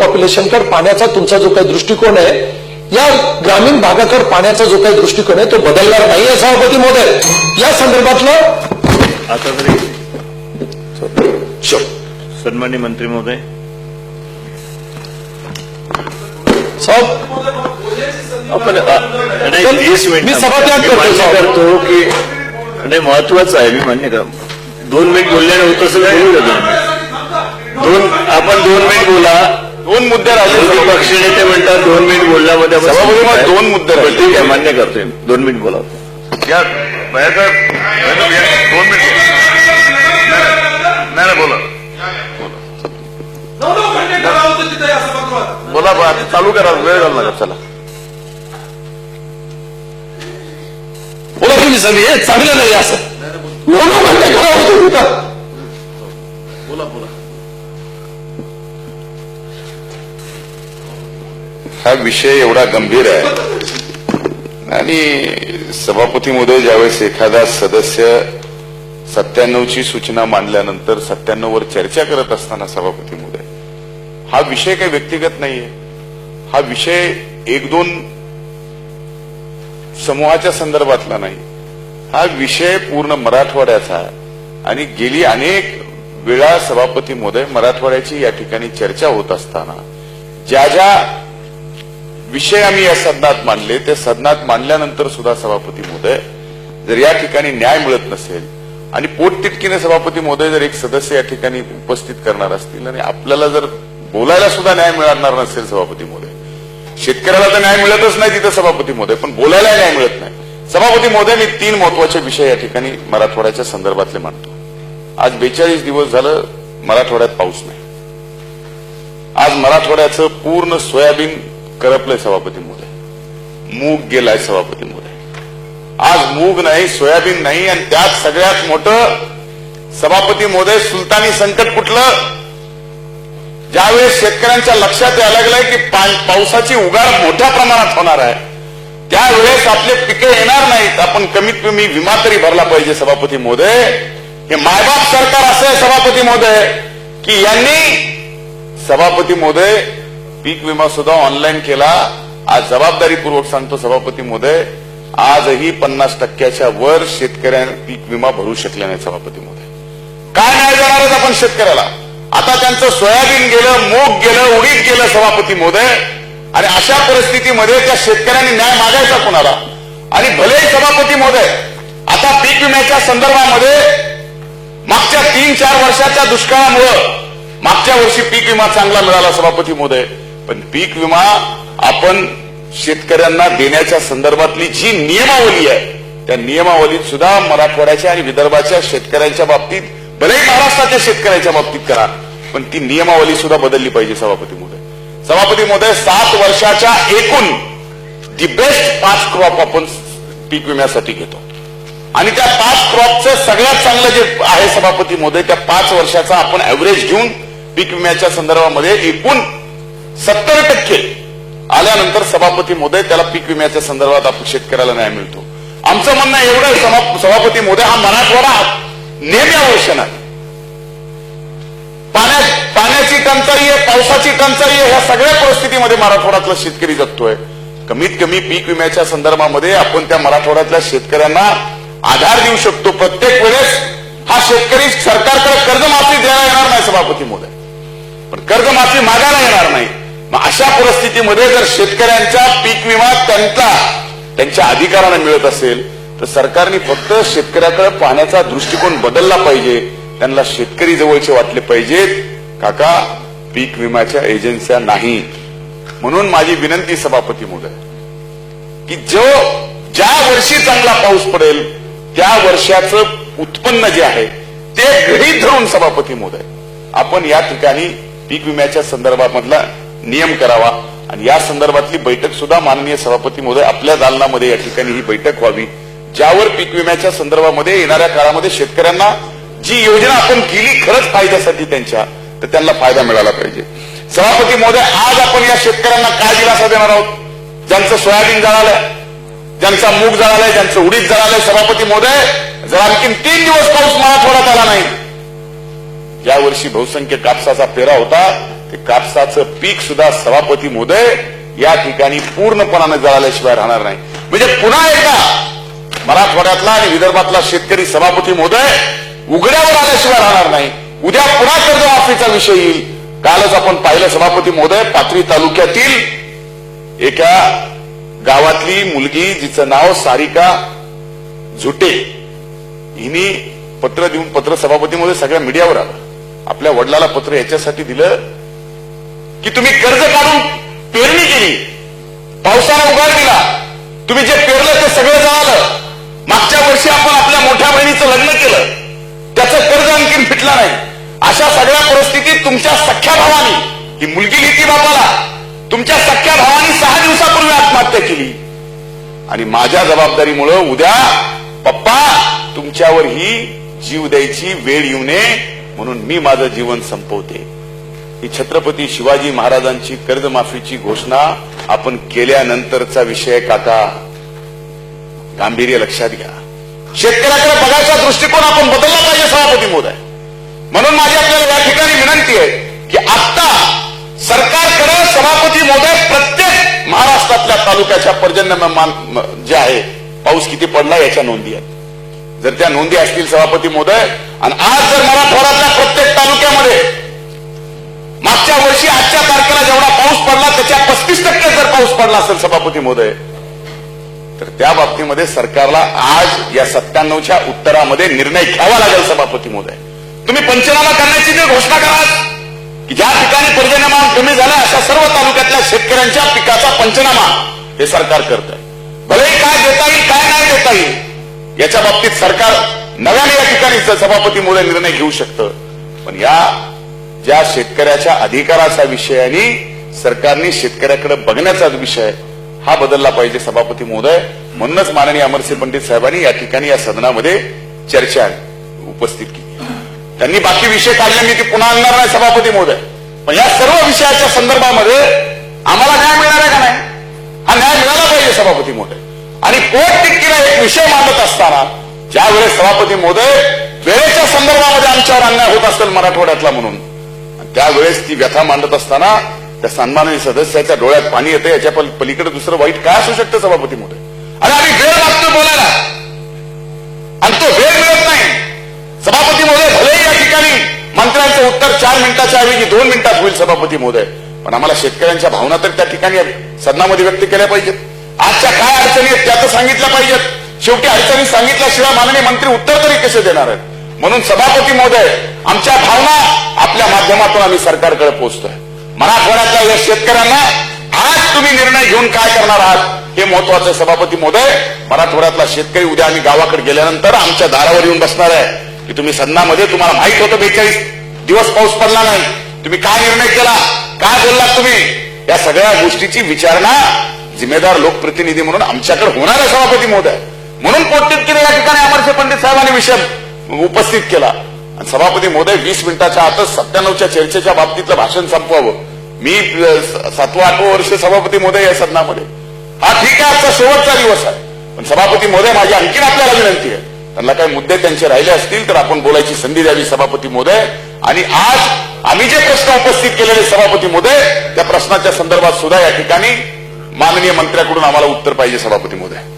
पॉप्युलेशनकडे पाण्याचा तुमचा जो काही दृष्टिकोन आहे या ग्रामीण भागाकडे पाण्याचा जो काही दृष्टिकोन आहे तो बदलणार नाही आहे सभापती महोदय या संदर्भातलं आता तरी. सन्मान्य मंत्री महोदय. मी सभात्याग करतो, की नाही महत्वाचं आहे मी मान्य कर दोन मिनिट बोलल्याने होत असेल दोन आपण दोन मिनिट बोला. दोन मुद्दे राहिले. पक्षनेते म्हणतात दोन मिनिट सभापती आहे. दोन मुद्दे ठीक आहे मान्य करतोय दोन मिनिट बोला. या दोन मिनिट नाही बोला. बोला बा चालू करा वेळ घालू नका चला. बोला तुम्ही सगळे चांगलं नाही असं. बोला बोला. हा विषय एवढा गंभीर आहे. आणि सभापती महोदय ज्यावेळेस एखादा सदस्य सत्त्याण्णवची सूचना मांडल्यानंतर सत्त्याण्णव वर चर्चा करत असताना सभापती महोदय हा विषय काही व्यक्तिगत नाहीये. हा विषय एक दोन समूहाच्या संदर्भातला नाही. हा विषय पूर्ण मराठवाड्याचा आणि गेली अनेक वेळा सभापती महोदय मराठवाड्याची या ठिकाणी चर्चा होत असताना ज्या ज्या विषय आम्ही या सदनात मांडले. त्या सदनात मांडल्यानंतर सुद्धा सभापती महोदय जर या ठिकाणी न्याय मिळत नसेल आणि पोटतिटकीने सभापती महोदय जर एक सदस्य या ठिकाणी उपस्थित करणार असतील आणि आपल्याला जर बोलायला सुद्धा न्याय मिळणार नसेल सभापती महोदय. शेतकऱ्याला तर न्याय मिळतच नाही तिथं सभापती महोदय पण बोलायला न्याय मिळत नाही. सभापती महोदय मी तीन महत्त्वाचे विषय या ठिकाणी मराठवाड्याच्या संदर्भातले मांडतो. आज बेचाळीस दिवस झालं मराठवाड्यात पाऊस नाही. आज मराठवाड्याचं पूर्ण सोयाबीन करपलंय सभापती मूग गेलाय सभापती मोदय आज मूग नाही सोयाबीन नाही आणि त्यात सगळ्यात मोठं सभापती मोदय सुलतानी संकट कुठलं? ज्यावेळेस शेतकऱ्यांच्या लक्षात यायला लागलंय की पावसाची उगार मोठ्या प्रमाणात होणार आहे. त्यावेळेस आपले पिके येणार नाहीत. आपण कमीत कमी विमा तरी भरला पाहिजे सभापती मोदय हे मायबाप सरकार असं आहे सभापती महोदय की यांनी सभापती महोदय पीक विमा सुद्धा ऑनलाईन केला. आज जबाबदारीपूर्वक सांगतो सभापती मोदय आजही पन्नास टक्क्याच्या वर शेतकऱ्यांना पीक विमा भरू शकले नाही सभापती मोदय काय नाही देणारच आपण शेतकऱ्याला? आता त्यांचं सोयाबीन गेलं मूग गेलं उडीद गेलं सभापती मोदय आणि अशा परिस्थितीमध्ये त्या शेतकऱ्यांनी न्याय मागायचा कुणाला? आणि भलेही सभापती मोदय आता पीक विम्याच्या संदर्भामध्ये मागच्या तीन चार वर्षाच्या दुष्काळामुळं मागच्या वर्षी पीक विमा चांगला मिळाला सभापती मोदय पण पीक विमा आपण शेतकऱ्यांना देण्याच्या संदर्भातली जी नियमावली आहे त्या नियमावलीत सुद्धा मराठवाड्याच्या आणि विदर्भाच्या शेतकऱ्यांच्या बाबतीत भलेही महाराष्ट्राच्या शेतकऱ्यांच्या बाबतीत करा पण ती नियमावली सुद्धा बदलली पाहिजे सभापती महोदय. सभापती महोदय सात वर्षाच्या एकूण दी बेस्ट पाच क्रॉप आपण पीक विम्यासाठी घेतो. आणि त्या पाच क्रॉपचं सगळ्यात चांगलं जे आहे सभापती महोदय त्या पाच वर्षाचा आपण ऍव्हरेज घेऊन पीक विम्याच्या संदर्भामध्ये एकूण सत्तर टक्के. आल्यानंतर सभापती मोदय त्याला पीक विम्याच्या संदर्भात आपण शेतकऱ्याला न्याय मिळतो. आमचं म्हणणं एवढं सभापती मोदय हा मराठवाडा नेम्या आवश्यक आहे. पाण्याची टंचाई आहे पावसाची टंचाई आहे ह्या सगळ्या परिस्थितीमध्ये मराठवाड्यातला शेतकरी जगतोय. कमीत कमी पीक विम्याच्या संदर्भामध्ये आपण त्या मराठवाड्यातल्या शेतकऱ्यांना आधार देऊ शकतो. प्रत्येक वेळेस हा शेतकरी सरकारकडे कर्जमाफी द्यायला येणार नाही सभापती मोदय. पण कर्जमाफी मागायला येणार नाही. अशा परिस्थितीमध्ये जर शेतकऱ्यांचा पीक विमा त्यांचा त्यांच्या अधिकारांना मिळत असेल तर सरकारने फक्त शेतकऱ्याकडे पाहण्याचा दृष्टिकोन बदलला पाहिजे त्यांना शेतकरी जवळचे वाटले पाहिजेत. काका पीक विम्याच्या एजन्स्या नाही. म्हणून माझी विनंती सभापती महोदय की जो ज्या वर्षी चांगला पाऊस पडेल त्या वर्षाचं उत्पन्न जे आहे ते गृहीत धरून सभापती मोदय आपण या ठिकाणी पीक विम्याच्या संदर्भामधला नियम करावा. आणि या संदर्भातली बैठक सुद्धा माननीय सभापती महोदय आपल्या दालनामध्ये या ठिकाणी ही बैठक व्हावी. ज्यावर पीक विम्याच्या संदर्भामध्ये येणाऱ्या काळामध्ये शेतकऱ्यांना जी योजना आपण केली खरंच फायद्यासाठी त्यांच्या तर त्यांना फायदा मिळाला पाहिजे. सभापती महोदय आज आपण या शेतकऱ्यांना काय दिलासा देणार आहोत? ज्यांचं सोयाबीन जळालंय ज्यांचा मूग जळालाय ज्यांचं उडीद जळालंय सभापती महोदय जर आणखीन तीन दिवस पाऊस मराठवाड्यात आला नाही या वर्षी बहुसंख्य कापसाचा पेरा होता. कापसाचं पीक सुद्धा सभापती मोदय या ठिकाणी पूर्णपणाने जळाल्याशिवाय राहणार नाही. म्हणजे पुन्हा एकदा मराठवाड्यातला आणि विदर्भातला शेतकरी सभापती मोदय उघड्यावर आल्याशिवाय राहणार नाही. उद्या पुन्हा कर्जमाफीचा विषय येईल. कालच आपण पाहिलं सभापती मोदय पाथरी तालुक्यातील एका गावातली मुलगी जिचं नाव सारिका झुटे. हिने पत्र देऊन पत्र सभापती मोदय सगळ्या मीडियावर आलं. आपल्या वडिलाला पत्र याच्यासाठी दिलं. की तुम्ही कर्ज काढून पेरणी केली. पावसाला उगार दिला. तुम्ही जे पेरलं ते सगळं जळालं. मागच्या वर्षी आपण आपल्या मोठ्या बहिणीचं लग्न केलं. त्याचं कर्ज आणखीन फिटलं नाही. अशा सगळ्या परिस्थितीत तुमच्या सख्या भावानी ही मुलगी लिहिती बापाला तुमच्या सख्या भावानी सहा दिवसापूर्वी आत्महत्या केली. आणि माझ्या जबाबदारीमुळं उद्या पप्पा तुमच्यावर ही जीव द्यायची वेळ येऊ नये म्हणून मी माझं जीवन संपवते. ही छत्रपती शिवाजी महाराजांची कर्जमाफीची घोषणा आपण केल्यानंतरचा विषय काका गांभीर्य लक्षात घ्या. शेतकऱ्याकडे बघायचा दृष्टिकोन आपण बदलला पाहिजे सभापती मोदय म्हणून माझी आपल्याला या ठिकाणी विनंती आहे की आता सरकारकडे सभापती मोदय प्रत्येक महाराष्ट्रातल्या तालुक्याच्या पर्जन्यमान जे आहे पाऊस किती पडला याच्या नोंदी आहेत. जर त्या नोंदी असतील सभापती मोदय आणि आज जर मराठवाड्यातल्या प्रत्येक तालुक्यामध्ये मागच्या वर्षी आजच्या तारखेला जेवढा पाऊस पडला त्याच्या पस्तीस टक्के जर पाऊस पडला असेल सभापती मोदय तर त्या बाबतीमध्ये सरकारला आज या सत्त्याण्णवच्या उत्तरामध्ये निर्णय घ्यावा लागेल सभापती मोदय तुम्ही पंचनामा करण्याची जी घोषणा करा की ज्या ठिकाणी पर्जन्यमान कमी झालं अशा सर्व तालुक्यातल्या शेतकऱ्यांच्या पिकाचा पंचनामा हे सरकार करत आहे भलेही काय देता येईल काय नाही देता येईल याच्या बाबतीत सरकार नव्याने या ठिकाणी सभापती मुळे निर्णय घेऊ शकतं. पण या ज्या शेतकऱ्याच्या अधिकाराचा विषय आणि सरकारने शेतकऱ्याकडे बघण्याचा विषय हा बदलला पाहिजे सभापती महोदय. म्हणूनच माननीय अमरसिंह पंडित साहेबांनी या ठिकाणी या सदनामध्ये चर्चा उपस्थित केली. त्यांनी बाकी विषय काढले मी ते पुन्हा आणणार नाही सभापती महोदय. पण या सर्व विषयाच्या संदर्भामध्ये आम्हाला न्याय मिळणार आहे का नाही? हा न्याय मिळाला पाहिजे सभापती महोदय. आणि कोर्ट टिक्कीला एक विषय मांडत असताना ज्यावेळेस सभापती महोदय वेळेच्या संदर्भामध्ये आमच्यावर अन्याय होत असेल मराठवाड्यातला म्हणून त्यावेळेस ती व्यथा मांडत असताना त्या सन्माननीय सदस्याच्या डोळ्यात पाणी येतं याच्या पलीकडे दुसरं वाईट काय असू शकतं सभापती मोठे आणि आम्ही वेळ लागतो बोलायला. आणि तो वेळ मिळत नाही. सभापती महोदय भलेही या ठिकाणी मंत्र्यांचं उत्तर चार मिनिटाच्या ऐवजी दोन मिनिटात होईल सभापती महोदय. पण आम्हाला शेतकऱ्यांच्या भावना तर त्या ठिकाणी सदनामध्ये व्यक्त केल्या पाहिजेत. आजच्या काय अडचणी आहेत त्या तर सांगितल्या पाहिजेत. शेवटी अडचणी सांगितल्याशिवाय माननीय मंत्री उत्तर तरी कसे देणार आहेत? म्हणून सभापती महोदय आमच्या भावना आपल्या माध्यमातून आम्ही सरकारकडे पोहोचतोय मराठवाड्यातल्या या शेतकऱ्यांना आज तुम्ही निर्णय घेऊन काय करणार आहात हे महत्वाचं सभापती महोदय मराठवाड्यातला शेतकरी उद्या आम्ही गावाकडे गेल्यानंतर आमच्या दारावर येऊन बसणार आहे. की तुम्ही सदनामध्ये तुम्हाला माहीत होतं बेचाळीस दिवस पाऊस पडला नाही. तुम्ही काय निर्णय केला? काय बोललात तुम्ही? या सगळ्या गोष्टीची विचारणा जिम्मेदार लोकप्रतिनिधी म्हणून आमच्याकडे होणार आहे सभापती महोदय. म्हणून पोटतितकीने या ठिकाणी अमरसिंह पंडित साहेबांनी विषय उपस्थित केला. आणि सभापती महोदय वीस मिनिटाच्या आतच सत्त्याण्णवच्या चर्चेच्या बाबतीतलं भाषण संपवावं. मी सातवा सातवं आठवं वर्ष सभापती महोदय या सदनामध्ये. हा ठीक आहे आजचा शेवटचा दिवस आहे. पण सभापती महोदय माझी आणखीन आपल्याला विनंती आहे. त्यांना काही मुद्दे त्यांचे राहिले असतील तर आपण बोलायची संधी द्यावी सभापती महोदय. आणि आज आम्ही जे प्रश्न उपस्थित केलेले सभापती महोदय त्या प्रश्नाच्या संदर्भात सुद्धा या ठिकाणी माननीय मंत्र्याकडून आम्हाला उत्तर पाहिजे सभापती महोदय.